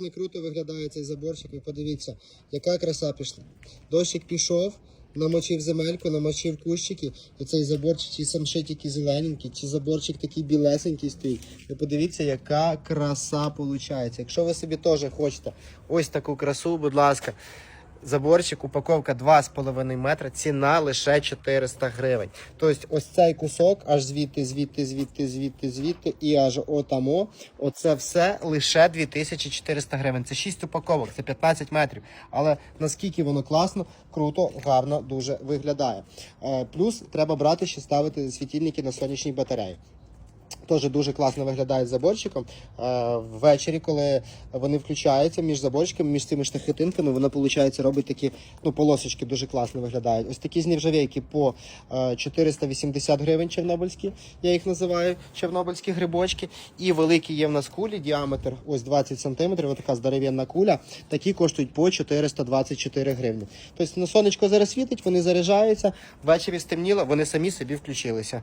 Не круто виглядає цей заборчик. Ви подивіться, яка краса пішла. Дощик пішов, намочив земельку, намочив кущики, і цей заборчик, ці тільки зелененькі, чи заборчик такий білесенький стоїть. Ви подивіться, яка краса виходить. Якщо ви собі теж хочете ось таку красу, будь ласка. Заборчик, упаковка 2,5 метра, ціна лише 400 гривень. Тобто ось цей кусок, аж звідти, звідти, звідти, звідти, звідти і аж отамо. Оце все лише 2400 гривень. Це 6 упаковок, це 15 метрів. Але наскільки воно класно, круто, гарно дуже виглядає. Е, Плюс треба брати ще ставити світильники на сонячній батареї. Теж дуже класно виглядають заборчиком. Е, Ввечері, коли вони включаються між заборчиками, між цими штахетинками, воно виходить, робить такі ну, полосочки дуже класно виглядають. Ось такі знержавейки по е, 480 гривень чорнобильські, я їх називаю чорнобильські грибочки. І великі є в нас кулі, діаметр ось 20 см, така здоровенна куля. Такі коштують по 424 гривні. Тобто на сонечко зараз світить, вони заряджаються, ввечері стемніло, вони самі собі включилися.